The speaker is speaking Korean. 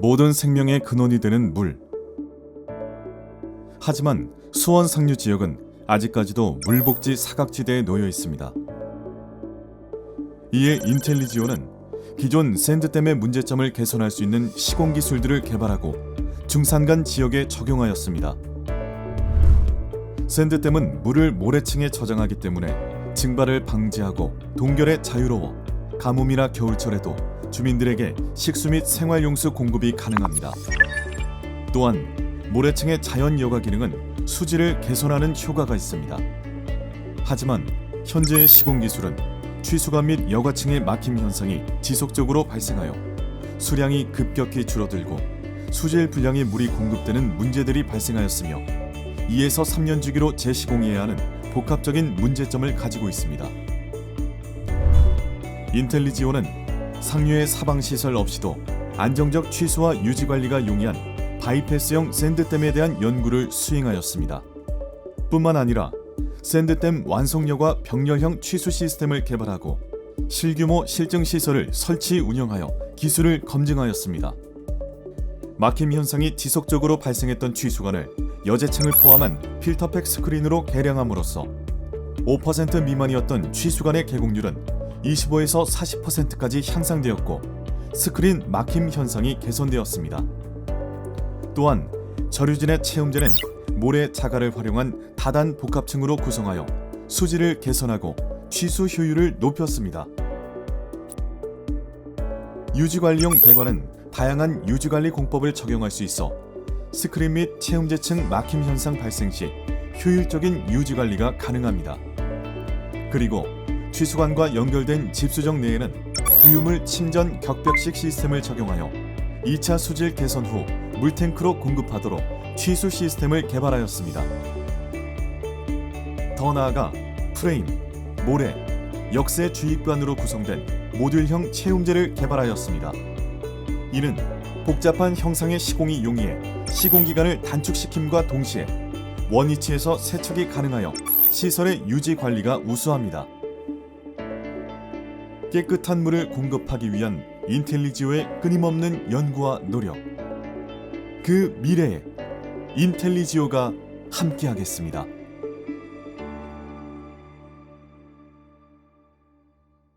모든 생명의 근원이 되는 물. 하지만 수원 상류 지역은 아직까지도 물복지 사각지대에 놓여 있습니다. 이에 인텔리지오는 기존 샌드댐의 문제점을 개선할 수 있는 시공 기술들을 개발하고 중산간 지역에 적용하였습니다. 샌드댐은 물을 모래층에 저장하기 때문에 증발을 방지하고 동결에 자유로워 가뭄이나 겨울철에도 주민들에게 식수 및 생활용수 공급이 가능합니다. 또한 모래층의 자연 여과 기능은 수질을 개선하는 효과가 있습니다. 하지만 현재의 시공 기술은 취수관 및 여과층의 막힘 현상이 지속적으로 발생하여 수량이 급격히 줄어들고 수질 불량의 물이 공급되는 문제들이 발생하였으며 2에서 3년 주기로 재시공해야 하는 복합적인 문제점을 가지고 있습니다. 인텔리지오는 상류의 사방 시설 없이도 안정적 취수와 유지 관리가 용이한 바이패스형 샌드댐에 대한 연구를 수행하였습니다. 뿐만 아니라 샌드댐 완성력과 병렬형 취수 시스템을 개발하고 실규모 실증 시설을 설치 운영하여 기술을 검증하였습니다. 막힘 현상이 지속적으로 발생했던 취수관을 여제층을 포함한 필터팩 스크린으로 개량함으로써 5% 미만이었던 취수관의 개공률은 25에서 40%까지 향상되었고 스크린 막힘 현상이 개선되었습니다. 또한 저류진의 체움제는 모래 자갈을 활용한 다단 복합층으로 구성하여 수질을 개선하고 취수 효율을 높였습니다. 유지관리용 배관은 다양한 유지관리 공법을 적용할 수 있어 스크린 및 체움제층 막힘 현상 발생 시 효율적인 유지관리가 가능합니다. 그리고 취수관과 연결된 집수정 내에는 부유물 침전 격벽식 시스템을 적용하여 2차 수질 개선 후 물탱크로 공급하도록 취수 시스템을 개발하였습니다. 더 나아가 프레임, 모래, 역세 주입관으로 구성된 모듈형 체움제를 개발하였습니다. 이는 복잡한 형상의 시공이 용이해 시공 기간을 단축시킴과 동시에 원위치에서 세척이 가능하여 시설의 유지 관리가 우수합니다. 깨끗한 물을 공급하기 위한 인텔리지오의 끊임없는 연구와 노력. 그 미래에 인텔리지오가 함께하겠습니다.